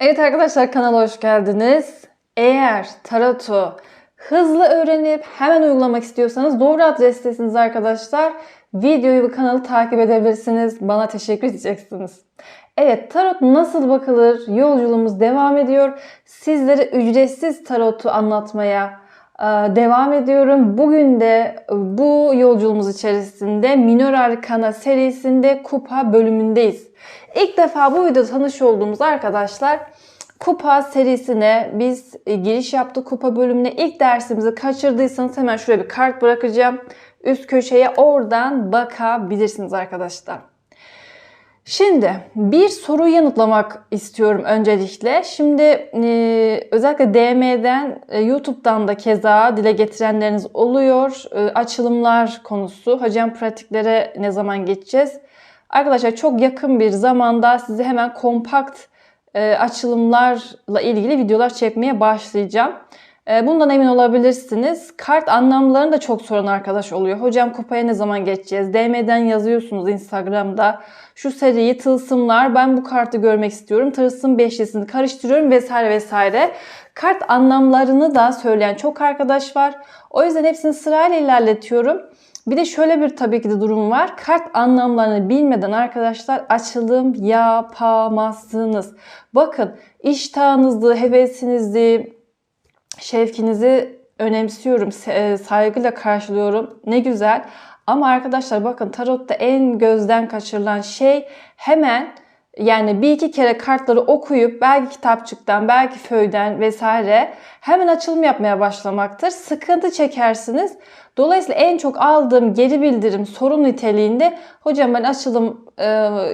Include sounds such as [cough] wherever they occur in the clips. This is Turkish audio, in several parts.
Evet arkadaşlar kanala hoş geldiniz. Eğer tarotu hızlı öğrenip hemen uygulamak istiyorsanız doğru adrestesiniz arkadaşlar. Videoyu ve kanalı takip edebilirsiniz. Bana teşekkür edeceksiniz. Evet tarot nasıl bakılır yolculuğumuz devam ediyor. Sizlere ücretsiz tarotu anlatmaya devam ediyorum. Bugün de bu yolculuğumuz içerisinde Minor Arkana serisinde kupa bölümündeyiz. İlk defa bu videoda tanış olduğumuz arkadaşlar Kupa serisine biz e, giriş yaptık kupa bölümüne. İlk dersimizi kaçırdıysanız hemen şuraya bir kart bırakacağım. Üst köşeye oradan bakabilirsiniz arkadaşlar. Şimdi bir soru yanıtlamak istiyorum öncelikle. Şimdi e, özellikle DM'den, e, YouTube'dan da keza dile getirenleriniz oluyor. E, açılımlar konusu. Hocam pratiklere ne zaman geçeceğiz? Arkadaşlar çok yakın bir zamanda size hemen kompakt e, açılımlarla ilgili videolar çekmeye başlayacağım. E, bundan emin olabilirsiniz. Kart anlamlarını da çok soran arkadaş oluyor. Hocam kupaya ne zaman geçeceğiz? DM'den yazıyorsunuz Instagram'da. Şu seriyi tılsımlar ben bu kartı görmek istiyorum. Tılsım beşlisini karıştırıyorum vesaire vesaire. Kart anlamlarını da söyleyen çok arkadaş var. O yüzden hepsini sırayla ilerletiyorum. Bir de şöyle bir tabii ki de durum var. Kart anlamlarını bilmeden arkadaşlar açılım yapamazsınız. Bakın iştahınızı, hevesinizi, şevkinizi önemsiyorum, e, saygıyla karşılıyorum. Ne güzel. Ama arkadaşlar bakın tarotta en gözden kaçırılan şey hemen yani bir iki kere kartları okuyup belki kitapçıktan, belki föyden vesaire hemen açılım yapmaya başlamaktır. Sıkıntı çekersiniz. Dolayısıyla en çok aldığım geri bildirim sorun niteliğinde hocam ben açılım e,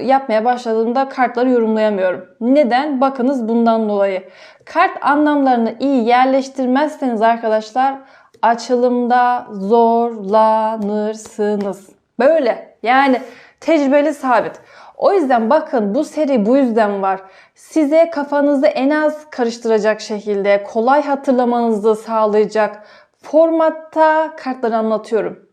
yapmaya başladığımda kartları yorumlayamıyorum. Neden? Bakınız bundan dolayı. Kart anlamlarını iyi yerleştirmezseniz arkadaşlar açılımda zorlanırsınız. Böyle yani tecrübeli sabit. O yüzden bakın bu seri bu yüzden var. Size kafanızı en az karıştıracak şekilde kolay hatırlamanızı sağlayacak formatta kartları anlatıyorum.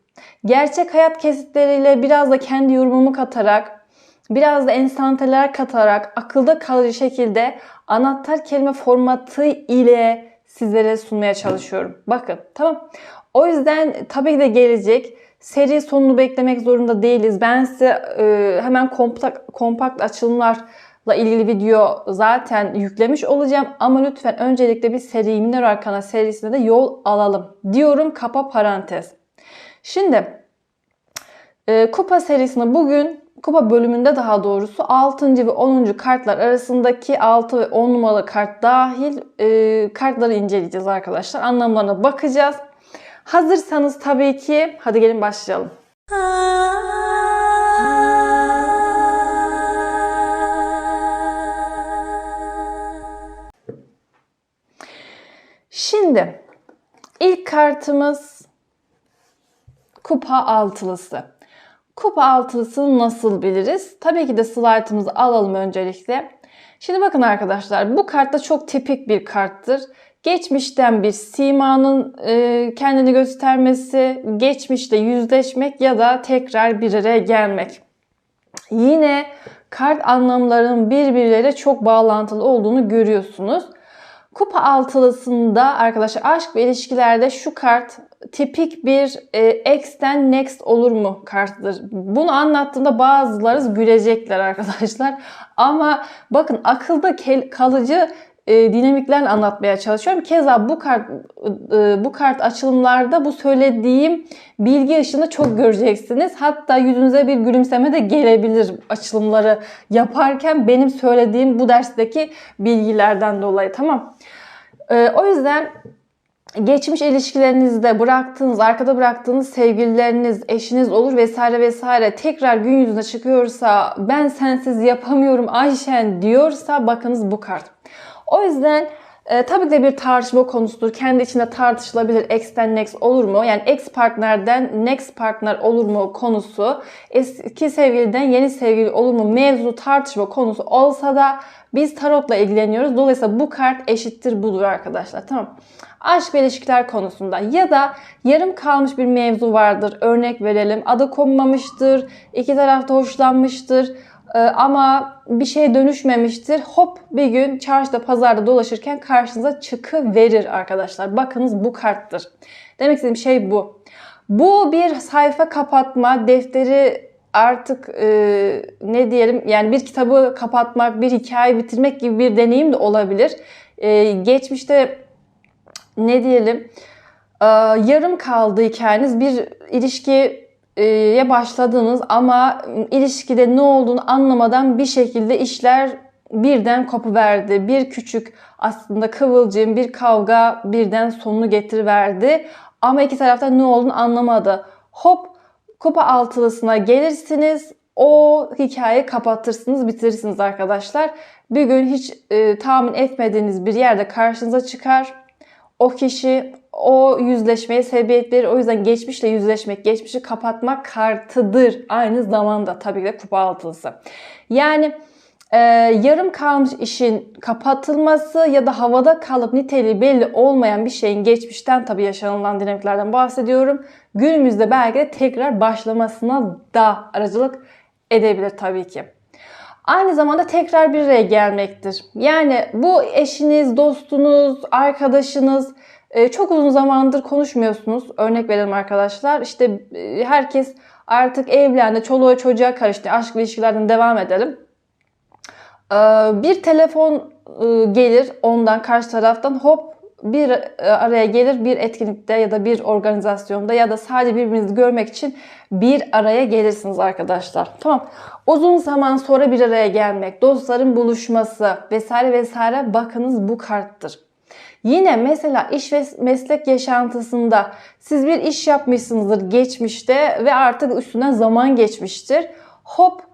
Gerçek hayat kesitleriyle biraz da kendi yorumumu katarak, biraz da enstantaneler katarak akılda kalıcı şekilde anahtar kelime formatı ile sizlere sunmaya çalışıyorum. Bakın tamam. O yüzden tabii de gelecek. Seri sonunu beklemek zorunda değiliz. Ben size e, hemen kompakt, kompakt açılımlarla ilgili video zaten yüklemiş olacağım. Ama lütfen öncelikle bir seri Minor Arkana serisine de yol alalım. Diyorum kapa parantez. Şimdi e, kupa serisinde bugün kupa bölümünde daha doğrusu 6. ve 10. kartlar arasındaki 6 ve 10 numaralı kart dahil e, kartları inceleyeceğiz arkadaşlar. Anlamlarına bakacağız. Hazırsanız tabii ki hadi gelin başlayalım. Şimdi ilk kartımız kupa altılısı. Kupa altılısını nasıl biliriz? Tabii ki de slaytımızı alalım öncelikle. Şimdi bakın arkadaşlar bu kartta çok tipik bir karttır. Geçmişten bir simanın e, kendini göstermesi, geçmişte yüzleşmek ya da tekrar bir araya gelmek. Yine kart anlamlarının birbirleriyle çok bağlantılı olduğunu görüyorsunuz. Kupa altılısında arkadaşlar aşk ve ilişkilerde şu kart tipik bir e, X'ten next olur mu kartıdır. Bunu anlattığımda bazıları gülecekler arkadaşlar. Ama bakın akılda kalıcı e, dinamiklerle anlatmaya çalışıyorum. Keza bu kart e, bu kart açılımlarda bu söylediğim bilgi ışığını çok göreceksiniz. Hatta yüzünüze bir gülümseme de gelebilir açılımları yaparken benim söylediğim bu dersteki bilgilerden dolayı. Tamam. E, o yüzden geçmiş ilişkilerinizde bıraktığınız, arkada bıraktığınız sevgilileriniz, eşiniz olur vesaire vesaire tekrar gün yüzüne çıkıyorsa ben sensiz yapamıyorum Ayşen diyorsa bakınız bu kart. O yüzden e, tabii de bir tartışma konusudur. Kendi içinde tartışılabilir. X'ten next olur mu? Yani ex partnerden next partner olur mu konusu. Eski sevgiliden yeni sevgili olur mu mevzu tartışma konusu olsa da biz tarotla ilgileniyoruz. Dolayısıyla bu kart eşittir budur arkadaşlar. Tamam. Aşk ve ilişkiler konusunda ya da yarım kalmış bir mevzu vardır. Örnek verelim. Adı konmamıştır. iki tarafta hoşlanmıştır ama bir şeye dönüşmemiştir. Hop bir gün çarşıda pazarda dolaşırken karşınıza çıkıverir arkadaşlar. Bakınız bu karttır. Demek istediğim şey bu. Bu bir sayfa kapatma, defteri artık e, ne diyelim yani bir kitabı kapatmak, bir hikaye bitirmek gibi bir deneyim de olabilir. E, geçmişte ne diyelim e, yarım kaldı hikayeniz bir ilişkiye başladınız ama ilişkide ne olduğunu anlamadan bir şekilde işler birden kopuverdi. Bir küçük aslında kıvılcım, bir kavga birden sonunu getiriverdi. Ama iki taraftan ne olduğunu anlamadı. Hop kupa altılısına gelirsiniz. O hikayeyi kapatırsınız, bitirirsiniz arkadaşlar. Bir gün hiç e, tahmin etmediğiniz bir yerde karşınıza çıkar. O kişi o yüzleşmeye sebebiyet verir. O yüzden geçmişle yüzleşmek, geçmişi kapatmak kartıdır. Aynı zamanda tabii ki de kupa altılısı. Yani e, yarım kalmış işin kapatılması ya da havada kalıp niteliği belli olmayan bir şeyin geçmişten tabii yaşanılan dinamiklerden bahsediyorum. Günümüzde belki de tekrar başlamasına da aracılık edebilir tabii ki. Aynı zamanda tekrar bir araya gelmektir. Yani bu eşiniz, dostunuz, arkadaşınız e, çok uzun zamandır konuşmuyorsunuz. Örnek verelim arkadaşlar. İşte e, herkes artık evlendi, çoluğa çocuğa karıştı. Aşk ilişkilerden devam edelim. E, bir telefon gelir ondan karşı taraftan hop bir araya gelir bir etkinlikte ya da bir organizasyonda ya da sadece birbirinizi görmek için bir araya gelirsiniz arkadaşlar. Tamam. Uzun zaman sonra bir araya gelmek, dostların buluşması vesaire vesaire bakınız bu karttır. Yine mesela iş ve meslek yaşantısında siz bir iş yapmışsınızdır geçmişte ve artık üstünden zaman geçmiştir. Hop e,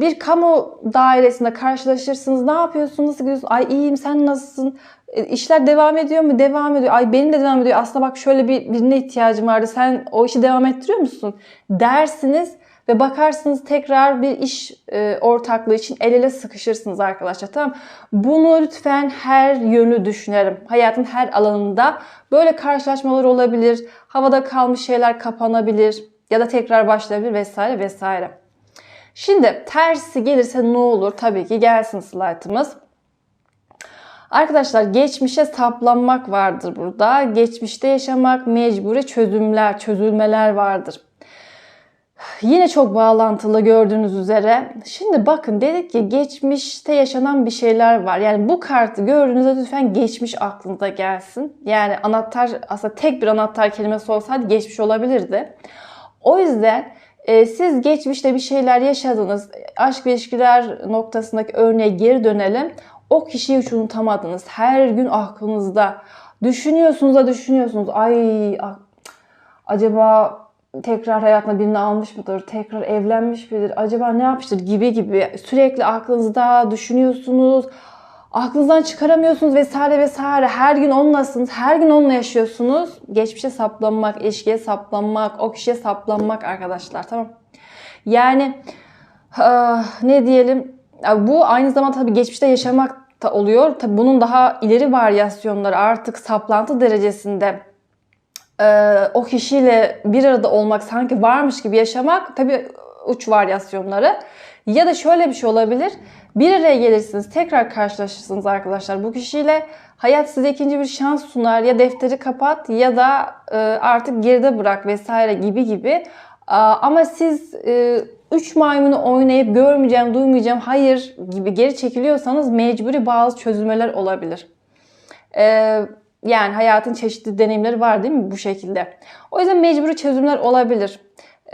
bir kamu dairesinde karşılaşırsınız. Ne yapıyorsun? Nasıl gidiyorsun? Ay iyiyim sen nasılsın? E, işler devam ediyor mu? Devam ediyor. Ay benim de devam ediyor. Aslında bak şöyle bir birine ihtiyacım vardı. Sen o işi devam ettiriyor musun? Dersiniz ve bakarsınız tekrar bir iş e, ortaklığı için el ele sıkışırsınız arkadaşlar. Tamam Bunu lütfen her yönü düşünelim. Hayatın her alanında böyle karşılaşmalar olabilir. Havada kalmış şeyler kapanabilir ya da tekrar başlayabilir vesaire vesaire. Şimdi tersi gelirse ne olur? Tabii ki gelsin slaytımız. Arkadaşlar geçmişe saplanmak vardır burada. Geçmişte yaşamak mecburi çözümler, çözülmeler vardır. Yine çok bağlantılı gördüğünüz üzere. Şimdi bakın dedik ki geçmişte yaşanan bir şeyler var. Yani bu kartı gördüğünüzde lütfen geçmiş aklınıza gelsin. Yani anahtar aslında tek bir anahtar kelimesi olsaydı geçmiş olabilirdi. O yüzden e, siz geçmişte bir şeyler yaşadınız. Aşk ilişkiler noktasındaki örneğe geri dönelim. O kişiyi hiç unutamadınız. Her gün aklınızda. Düşünüyorsunuz da düşünüyorsunuz. Ay acaba tekrar hayatına birini almış mıdır? Tekrar evlenmiş midir? Acaba ne yapmıştır? Gibi gibi. Sürekli aklınızda düşünüyorsunuz. Aklınızdan çıkaramıyorsunuz vesaire vesaire. Her gün onlasınız. Her gün onunla yaşıyorsunuz. Geçmişe saplanmak, ilişkiye saplanmak, o kişiye saplanmak arkadaşlar. Tamam. Yani ne diyelim? Bu aynı zamanda tabii geçmişte yaşamak da oluyor. Tabii bunun daha ileri varyasyonları artık saplantı derecesinde e, o kişiyle bir arada olmak sanki varmış gibi yaşamak tabii uç varyasyonları. Ya da şöyle bir şey olabilir. Bir araya gelirsiniz, tekrar karşılaşırsınız arkadaşlar bu kişiyle. Hayat size ikinci bir şans sunar. Ya defteri kapat ya da e, artık geride bırak vesaire gibi gibi. Ama siz e, üç maymunu oynayıp görmeyeceğim, duymayacağım, hayır gibi geri çekiliyorsanız mecburi bazı çözülmeler olabilir. Ee, yani hayatın çeşitli deneyimleri var değil mi bu şekilde? O yüzden mecburi çözümler olabilir.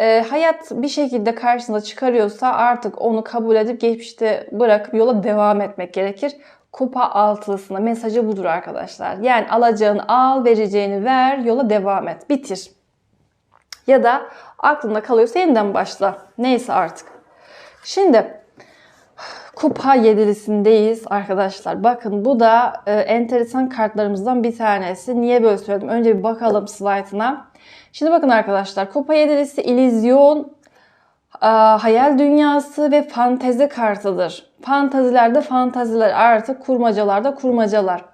Ee, hayat bir şekilde karşınıza çıkarıyorsa artık onu kabul edip geçmişte bırakıp yola devam etmek gerekir. Kupa altılısına mesajı budur arkadaşlar. Yani alacağını al, vereceğini ver, yola devam et. Bitir. Ya da aklında kalıyorsa yeniden başla. Neyse artık. Şimdi kupa yedilisindeyiz arkadaşlar. Bakın bu da e, enteresan kartlarımızdan bir tanesi. Niye böyle söyledim? Önce bir bakalım slaytına. Şimdi bakın arkadaşlar kupa yedilisi illüzyon, e, hayal dünyası ve fantezi kartıdır. Fantazilerde fantaziler artık kurmacalarda kurmacalar.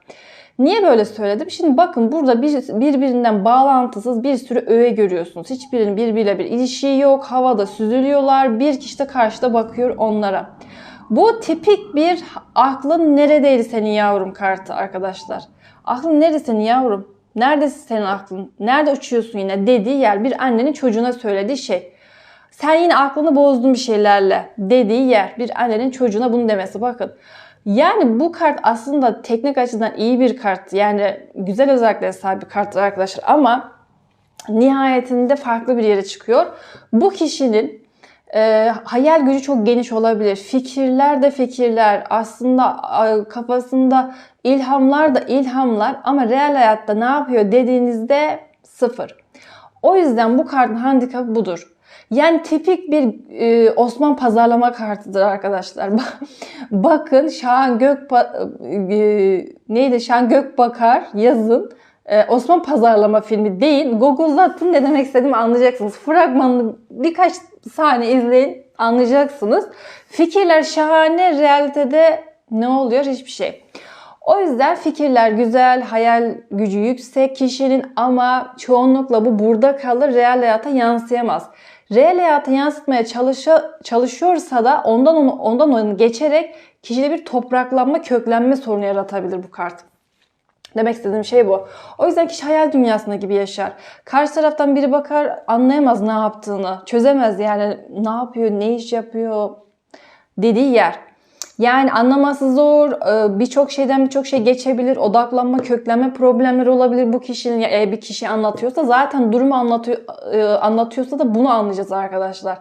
Niye böyle söyledim? Şimdi bakın burada bir, birbirinden bağlantısız bir sürü öğe görüyorsunuz. Hiçbirinin birbiriyle bir ilişiği yok. Havada süzülüyorlar. Bir kişi de karşıda bakıyor onlara. Bu tipik bir aklın neredeydi senin yavrum kartı arkadaşlar. Aklın nerede senin yavrum? Neredesin senin aklın? Nerede uçuyorsun yine dediği yer bir annenin çocuğuna söylediği şey. Sen yine aklını bozdun bir şeylerle dediği yer. Bir annenin çocuğuna bunu demesi. Bakın. Yani bu kart aslında teknik açıdan iyi bir kart. Yani güzel özelliklere sahip bir karttır arkadaşlar. Ama nihayetinde farklı bir yere çıkıyor. Bu kişinin e, hayal gücü çok geniş olabilir. Fikirler de fikirler. Aslında e, kafasında ilhamlar da ilhamlar. Ama real hayatta ne yapıyor dediğinizde sıfır. O yüzden bu kartın handikapı budur. Yani tipik bir e, Osman pazarlama kartıdır arkadaşlar. [laughs] Bakın Şahan Gök e, neydi Şahan Gökbakar yazın e, Osman pazarlama filmi değil. Google'latın ne demek istediğimi anlayacaksınız. Fragmanını birkaç saniye izleyin anlayacaksınız. Fikirler şahane, realitede ne oluyor? Hiçbir şey. O yüzden fikirler güzel, hayal gücü yüksek kişinin ama çoğunlukla bu burada kalır, real hayata yansıyamaz. Real hayata yansıtmaya çalışa, çalışıyorsa da ondan onu, ondan onu geçerek kişide bir topraklanma, köklenme sorunu yaratabilir bu kart. Demek istediğim şey bu. O yüzden kişi hayal dünyasında gibi yaşar. Karşı taraftan biri bakar anlayamaz ne yaptığını. Çözemez yani ne yapıyor, ne iş yapıyor dediği yer. Yani anlaması zor, e, birçok şeyden birçok şey geçebilir, odaklanma, köklenme problemleri olabilir bu kişinin. Eğer bir kişi anlatıyorsa zaten durumu anlatıyor, e, anlatıyorsa da bunu anlayacağız arkadaşlar.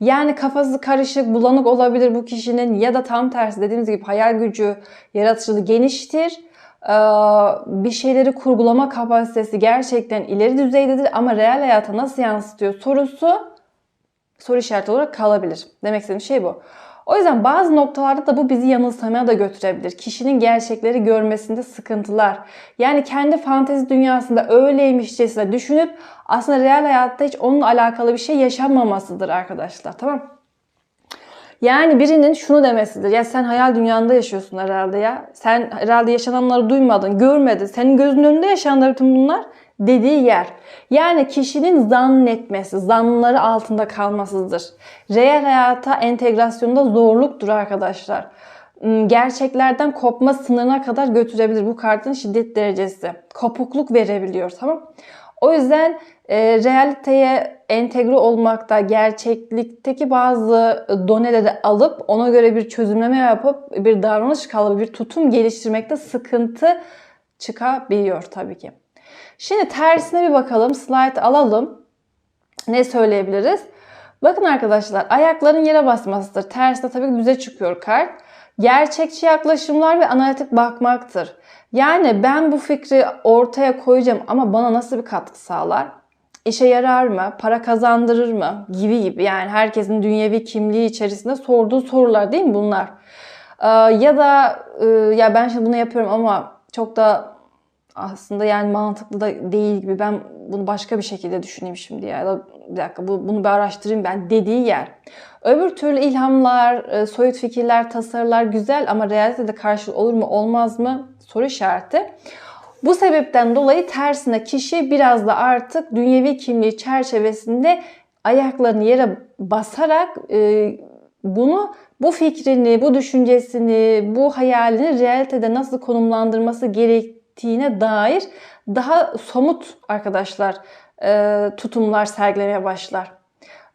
Yani kafası karışık, bulanık olabilir bu kişinin ya da tam tersi dediğimiz gibi hayal gücü, yaratıcılığı geniştir. E, bir şeyleri kurgulama kapasitesi gerçekten ileri düzeydedir ama real hayata nasıl yansıtıyor sorusu soru işareti olarak kalabilir. Demek istediğim şey bu. O yüzden bazı noktalarda da bu bizi yanılsamaya da götürebilir. Kişinin gerçekleri görmesinde sıkıntılar. Yani kendi fantezi dünyasında öyleymişçesine düşünüp aslında real hayatta hiç onunla alakalı bir şey yaşanmamasıdır arkadaşlar. Tamam yani birinin şunu demesidir. Ya sen hayal dünyanda yaşıyorsun herhalde ya. Sen herhalde yaşananları duymadın, görmedin. Senin gözünün önünde yaşananlar bütün bunlar dediği yer. Yani kişinin zannetmesi, zanları altında kalmasıdır. Reel hayata entegrasyonda zorluktur arkadaşlar. Hmm, gerçeklerden kopma sınırına kadar götürebilir bu kartın şiddet derecesi. Kopukluk verebiliyor tamam O yüzden e, realiteye entegre olmakta, gerçeklikteki bazı doneleri alıp ona göre bir çözümleme yapıp bir davranış kalıbı, bir tutum geliştirmekte sıkıntı çıkabiliyor tabii ki. Şimdi tersine bir bakalım. Slide alalım. Ne söyleyebiliriz? Bakın arkadaşlar ayakların yere basmasıdır. Tersine tabii ki düze çıkıyor kart. Gerçekçi yaklaşımlar ve analitik bakmaktır. Yani ben bu fikri ortaya koyacağım ama bana nasıl bir katkı sağlar? İşe yarar mı? Para kazandırır mı? Gibi gibi. Yani herkesin dünyevi kimliği içerisinde sorduğu sorular değil mi bunlar? Ee, ya da e, ya ben şimdi bunu yapıyorum ama çok da aslında yani mantıklı da değil gibi ben bunu başka bir şekilde düşüneyim şimdi ya. da bir dakika bu, bunu bir araştırayım ben dediği yer. Öbür türlü ilhamlar, e, soyut fikirler, tasarılar güzel ama realitede karşı olur mu olmaz mı soru işareti. Bu sebepten dolayı tersine kişi biraz da artık dünyevi kimliği çerçevesinde ayaklarını yere basarak e, bunu bu fikrini, bu düşüncesini, bu hayalini realitede nasıl konumlandırması gerek gerektiğine dair daha somut arkadaşlar e, tutumlar sergilemeye başlar.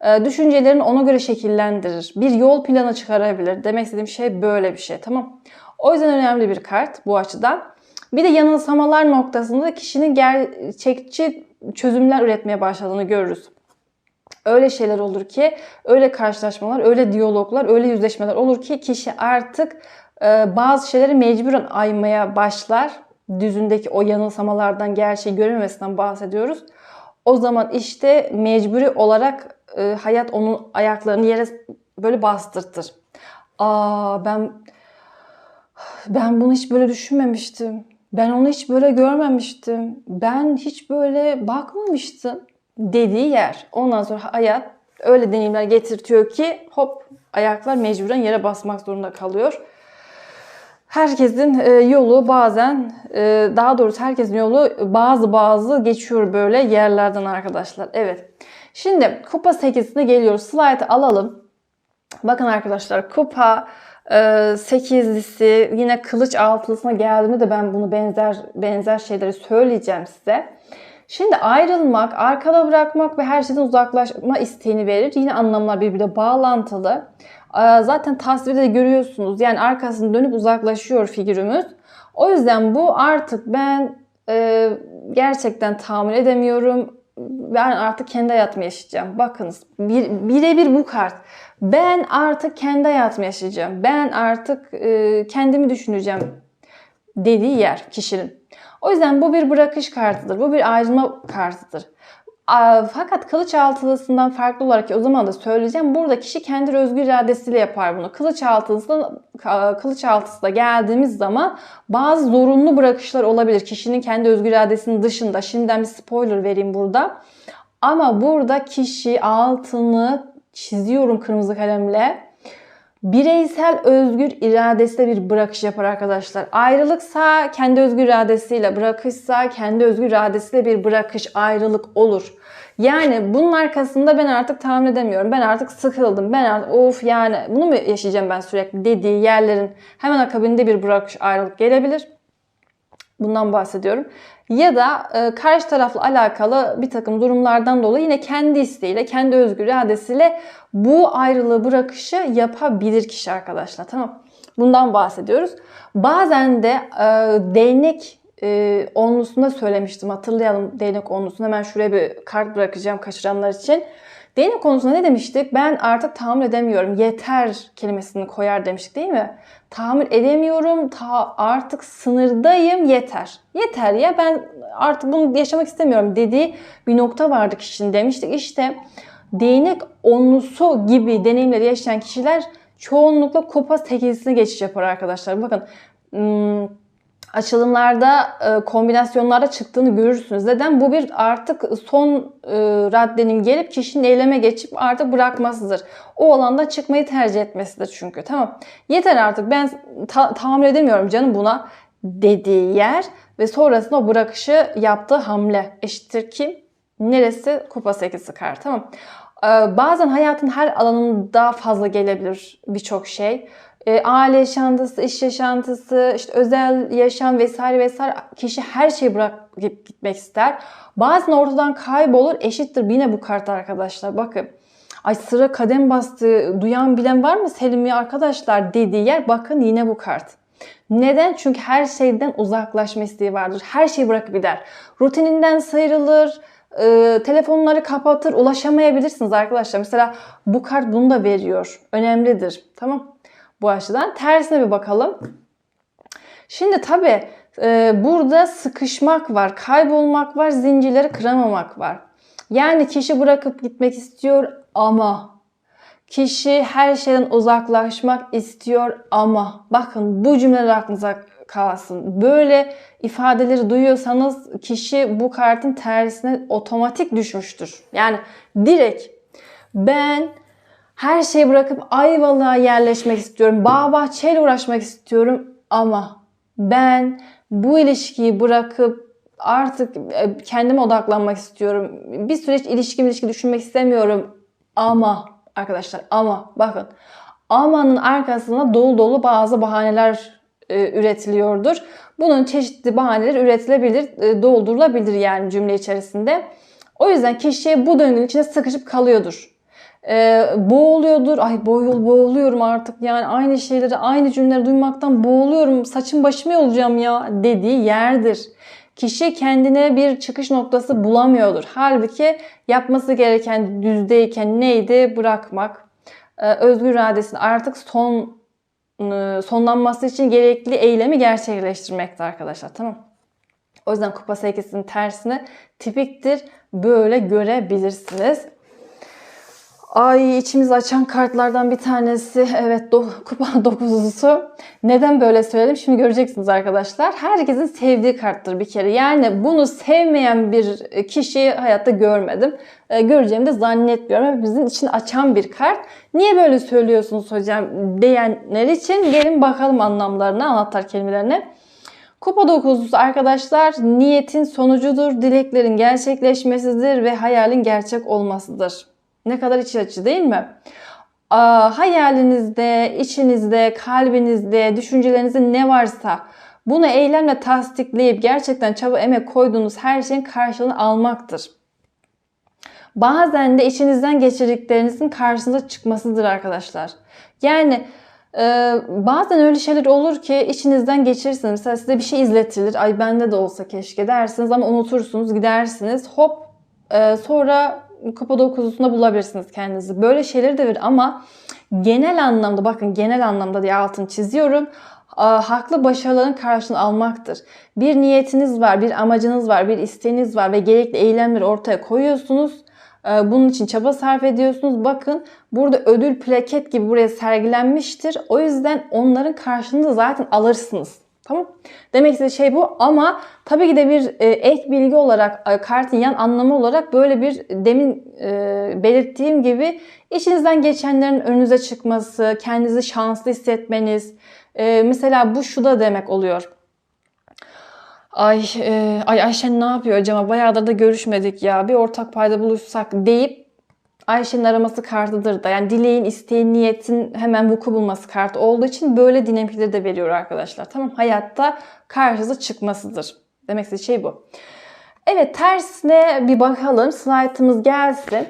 E, düşüncelerini ona göre şekillendirir. Bir yol planı çıkarabilir. Demek istediğim şey böyle bir şey. Tamam. O yüzden önemli bir kart bu açıdan. Bir de yanılsamalar noktasında kişinin gerçekçi çözümler üretmeye başladığını görürüz. Öyle şeyler olur ki, öyle karşılaşmalar, öyle diyaloglar, öyle yüzleşmeler olur ki kişi artık e, bazı şeyleri mecburen aymaya başlar düzündeki o yanılsamalardan gerçeği görememesinden bahsediyoruz. O zaman işte mecburi olarak e, hayat onun ayaklarını yere böyle bastırtır. Aa ben ben bunu hiç böyle düşünmemiştim. Ben onu hiç böyle görmemiştim. Ben hiç böyle bakmamıştım dediği yer. Ondan sonra hayat öyle deneyimler getirtiyor ki hop ayaklar mecburen yere basmak zorunda kalıyor. Herkesin e, yolu bazen, e, daha doğrusu herkesin yolu bazı bazı geçiyor böyle yerlerden arkadaşlar. Evet. Şimdi kupa 8'ine geliyoruz. Slide'ı alalım. Bakın arkadaşlar kupa e, 8'lisi yine kılıç altılısına geldiğinde de ben bunu benzer benzer şeyleri söyleyeceğim size. Şimdi ayrılmak, arkada bırakmak ve her şeyden uzaklaşma isteğini verir. Yine anlamlar birbirine bağlantılı. Ee, Zaten tasvirde de görüyorsunuz. Yani arkasını dönüp uzaklaşıyor figürümüz. O yüzden bu artık ben e, gerçekten tahammül edemiyorum. Ben artık kendi hayatımı yaşayacağım. Bakınız bir, birebir bu kart. Ben artık kendi hayatımı yaşayacağım. Ben artık e, kendimi düşüneceğim dediği yer kişinin. O yüzden bu bir bırakış kartıdır. Bu bir ayrılma kartıdır. Fakat kılıç altılısından farklı olarak ki o zaman da söyleyeceğim. Burada kişi kendi özgür iradesiyle yapar bunu. Kılıç altılısına kılıç altısına geldiğimiz zaman bazı zorunlu bırakışlar olabilir. Kişinin kendi özgür iradesinin dışında. Şimdiden bir spoiler vereyim burada. Ama burada kişi altını çiziyorum kırmızı kalemle bireysel özgür iradesiyle bir bırakış yapar arkadaşlar. Ayrılıksa kendi özgür iradesiyle, bırakışsa kendi özgür iradesiyle bir bırakış, ayrılık olur. Yani bunun arkasında ben artık tahmin edemiyorum. Ben artık sıkıldım. Ben artık of yani bunu mu yaşayacağım ben sürekli dediği yerlerin hemen akabinde bir bırakış, ayrılık gelebilir. Bundan bahsediyorum. Ya da e, karşı tarafla alakalı bir takım durumlardan dolayı yine kendi isteğiyle, kendi özgür iradesiyle bu ayrılığı bırakışı yapabilir kişi arkadaşlar. Tamam. Bundan bahsediyoruz. Bazen de e, değnek e, onlusunda söylemiştim. Hatırlayalım değnek onlusunu. Hemen şuraya bir kart bırakacağım kaçıranlar için. Değnek konusunda ne demiştik? Ben artık tahammül edemiyorum. Yeter kelimesini koyar demiştik değil mi? Tahammül edemiyorum. Ta artık sınırdayım. Yeter. Yeter ya ben artık bunu yaşamak istemiyorum dediği bir nokta vardı kişinin demiştik. İşte değnek onlusu gibi deneyimleri yaşayan kişiler çoğunlukla kupa 8'sine geçiş yapar arkadaşlar. Bakın hmm, açılımlarda e, kombinasyonlarda çıktığını görürsünüz. Neden? Bu bir artık son e, raddenin gelip kişinin eyleme geçip artık bırakmasıdır. O alanda çıkmayı tercih etmesidir çünkü. Tamam. Yeter artık ben ta- tahammül edemiyorum canım buna dediği yer ve sonrasında o bırakışı yaptığı hamle eşittir ki neresi? Kupa 8'i kar. Tamam. Ee, bazen hayatın her alanında fazla gelebilir birçok şey e, aile yaşantısı, iş yaşantısı, işte özel yaşam vesaire vesaire kişi her şeyi bırakıp gitmek ister. Bazen ortadan kaybolur eşittir yine bu kart arkadaşlar bakın. Ay sıra kadem bastı duyan bilen var mı Selim ya arkadaşlar dediği yer bakın yine bu kart. Neden? Çünkü her şeyden uzaklaşma isteği vardır. Her şeyi bırakıp gider. Rutininden sıyrılır, e, telefonları kapatır, ulaşamayabilirsiniz arkadaşlar. Mesela bu kart bunu da veriyor. Önemlidir. Tamam bu açıdan. Tersine bir bakalım. Şimdi tabi e, burada sıkışmak var, kaybolmak var, zincirleri kıramamak var. Yani kişi bırakıp gitmek istiyor ama kişi her şeyden uzaklaşmak istiyor ama bakın bu cümleler aklınıza kalsın. Böyle ifadeleri duyuyorsanız kişi bu kartın tersine otomatik düşmüştür. Yani direkt ben her şeyi bırakıp Ayvalık'a yerleşmek istiyorum. Bağ bahçeyle uğraşmak istiyorum ama ben bu ilişkiyi bırakıp artık e, kendime odaklanmak istiyorum. Bir süreç ilişki ilişki düşünmek istemiyorum. Ama arkadaşlar ama bakın amanın arkasında dolu dolu bazı bahaneler e, üretiliyordur. Bunun çeşitli bahaneler üretilebilir, e, doldurulabilir yani cümle içerisinde. O yüzden kişi bu döngünün içinde sıkışıp kalıyordur e, boğuluyordur. Ay boğul, boğuluyorum artık yani aynı şeyleri aynı cümleleri duymaktan boğuluyorum. Saçım başımı yolacağım ya dediği yerdir. Kişi kendine bir çıkış noktası bulamıyordur. Halbuki yapması gereken düzdeyken neydi? Bırakmak. Ee, özgür iradesini artık son e, sonlanması için gerekli eylemi gerçekleştirmekti arkadaşlar. Tamam O yüzden kupa 8'in tersini tipiktir. Böyle görebilirsiniz. Ay içimizi açan kartlardan bir tanesi. Evet do- [laughs] kupa dokuzlusu. Neden böyle söyledim? Şimdi göreceksiniz arkadaşlar. Herkesin sevdiği karttır bir kere. Yani bunu sevmeyen bir kişiyi hayatta görmedim. Ee, göreceğimi de zannetmiyorum. Hepimizin içini açan bir kart. Niye böyle söylüyorsunuz hocam diyenler için gelin bakalım anlamlarına, anahtar kelimelerine. Kupa dokuzlusu arkadaşlar niyetin sonucudur, dileklerin gerçekleşmesidir ve hayalin gerçek olmasıdır. Ne kadar iç açıcı değil mi? Hayalinizde, içinizde, kalbinizde, düşüncelerinizde ne varsa bunu eylemle tasdikleyip gerçekten çaba emek koyduğunuz her şeyin karşılığını almaktır. Bazen de içinizden geçirdiklerinizin karşınıza çıkmasıdır arkadaşlar. Yani ee, bazen öyle şeyler olur ki içinizden geçirirsiniz. Mesela size bir şey izletilir. Ay bende de olsa keşke dersiniz ama unutursunuz gidersiniz. Hop e, sonra kupa dokuzusunda bulabilirsiniz kendinizi. Böyle şeyleri de verir ama genel anlamda bakın genel anlamda diye altını çiziyorum. Haklı başarıların karşılığını almaktır. Bir niyetiniz var, bir amacınız var, bir isteğiniz var ve gerekli eylemleri ortaya koyuyorsunuz ee, bunun için çaba sarf ediyorsunuz. Bakın burada ödül plaket gibi buraya sergilenmiştir. O yüzden onların karşılığını zaten alırsınız. Tamam. Demek istediği şey bu ama tabii ki de bir e, ek bilgi olarak e, kartın yan anlamı olarak böyle bir demin e, belirttiğim gibi işinizden geçenlerin önünüze çıkması, kendinizi şanslı hissetmeniz. E, mesela bu şu da demek oluyor Ay, e, ay Ayşen ne yapıyor acaba? Bayağıdır da görüşmedik ya. Bir ortak payda buluşsak deyip Ayşe'nin araması kartıdır da. Yani dileğin, isteğin, niyetin hemen vuku bulması kartı olduğu için böyle dinamikleri de veriyor arkadaşlar. Tamam hayatta karşınıza çıkmasıdır. Demek istediği şey bu. Evet tersine bir bakalım. Slaytımız gelsin.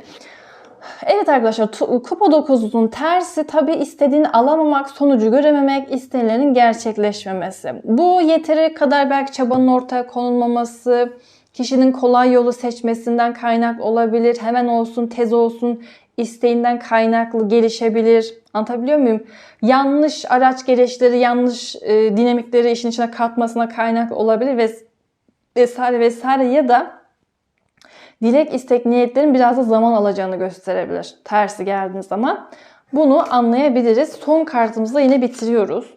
Evet arkadaşlar kupa dokuzunun tersi tabi istediğini alamamak, sonucu görememek, istenilenin gerçekleşmemesi. Bu yeteri kadar belki çabanın ortaya konulmaması, kişinin kolay yolu seçmesinden kaynak olabilir. Hemen olsun, tez olsun, isteğinden kaynaklı gelişebilir. Anlatabiliyor muyum? Yanlış araç gereçleri, yanlış e, dinamikleri işin içine katmasına kaynak olabilir ve vesaire vesaire ya da dilek istek niyetlerin biraz da zaman alacağını gösterebilir. Tersi geldiği zaman. Bunu anlayabiliriz. Son kartımızda yine bitiriyoruz.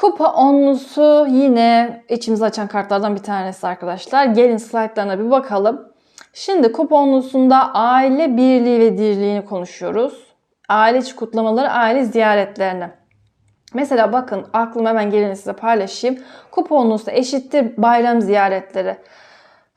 Kupa onlusu yine içimizi açan kartlardan bir tanesi arkadaşlar. Gelin slaytlarına bir bakalım. Şimdi kupa onlusunda aile birliği ve dirliğini konuşuyoruz. Aile içi kutlamaları, aile ziyaretlerini. Mesela bakın aklıma hemen gelin size paylaşayım. Kupa onlusu eşittir bayram ziyaretleri.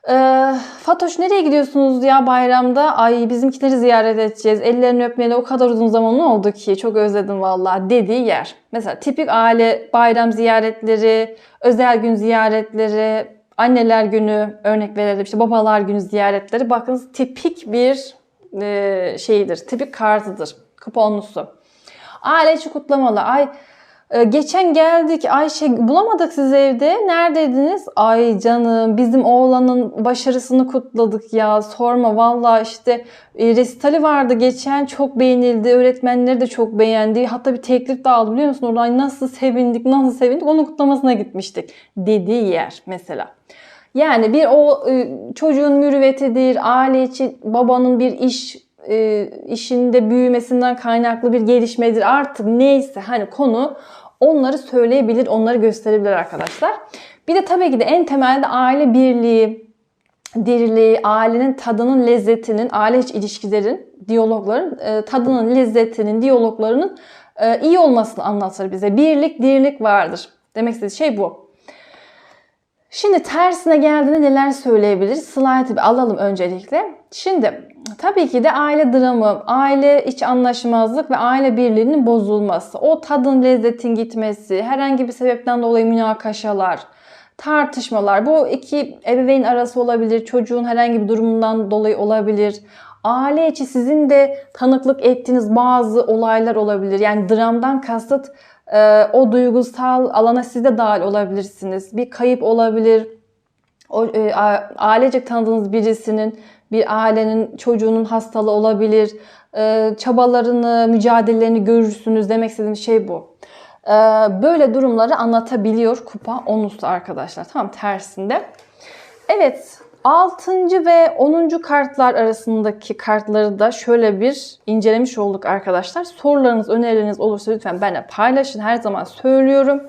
Ee, Fatoş nereye gidiyorsunuz ya bayramda? Ay bizimkileri ziyaret edeceğiz. Ellerini öpmeyeli o kadar uzun zaman oldu ki çok özledim vallahi dediği yer. Mesela tipik aile bayram ziyaretleri, özel gün ziyaretleri, anneler günü örnek verelim işte babalar günü ziyaretleri. Bakın tipik bir e, şeyidir. Tipik kartıdır. Kuponlusu. Aile içi kutlamalı. Ay geçen geldik Ayşe bulamadık sizi evde. Neredeydiniz? Ay canım bizim oğlanın başarısını kutladık ya. Sorma valla işte e, resitali vardı geçen çok beğenildi. Öğretmenleri de çok beğendi. Hatta bir teklif de aldı biliyor musun? Oradan nasıl sevindik nasıl sevindik onun kutlamasına gitmiştik. Dediği yer mesela. Yani bir o e, çocuğun mürüvvetidir, aile için babanın bir iş e, işinde büyümesinden kaynaklı bir gelişmedir. Artık neyse hani konu onları söyleyebilir, onları gösterebilir arkadaşlar. Bir de tabii ki de en temelde aile birliği, diriliği, ailenin tadının, lezzetinin, aile iç ilişkilerin, diyalogların e, tadının, lezzetinin, diyaloglarının e, iyi olmasını anlatır bize. Birlik, dirlik vardır. Demek istediği şey bu. Şimdi tersine geldiğinde neler söyleyebiliriz? Slide'ı bir alalım öncelikle. Şimdi tabii ki de aile dramı, aile iç anlaşmazlık ve aile birliğinin bozulması, o tadın lezzetin gitmesi, herhangi bir sebepten dolayı münakaşalar, tartışmalar, bu iki ebeveyn arası olabilir, çocuğun herhangi bir durumundan dolayı olabilir. Aile içi sizin de tanıklık ettiğiniz bazı olaylar olabilir. Yani dramdan kasıt e, o duygusal alana siz de dahil olabilirsiniz. Bir kayıp olabilir. O, e, ailecek tanıdığınız birisinin bir ailenin çocuğunun hastalığı olabilir. E, çabalarını, mücadelelerini görürsünüz. Demek istediğim şey bu. E, böyle durumları anlatabiliyor kupa onusu arkadaşlar. Tamam tersinde. Evet 6. ve 10. kartlar arasındaki kartları da şöyle bir incelemiş olduk arkadaşlar. Sorularınız, önerileriniz olursa lütfen benimle paylaşın. Her zaman söylüyorum.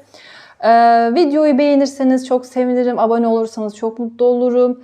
Ee, videoyu beğenirseniz çok sevinirim. Abone olursanız çok mutlu olurum.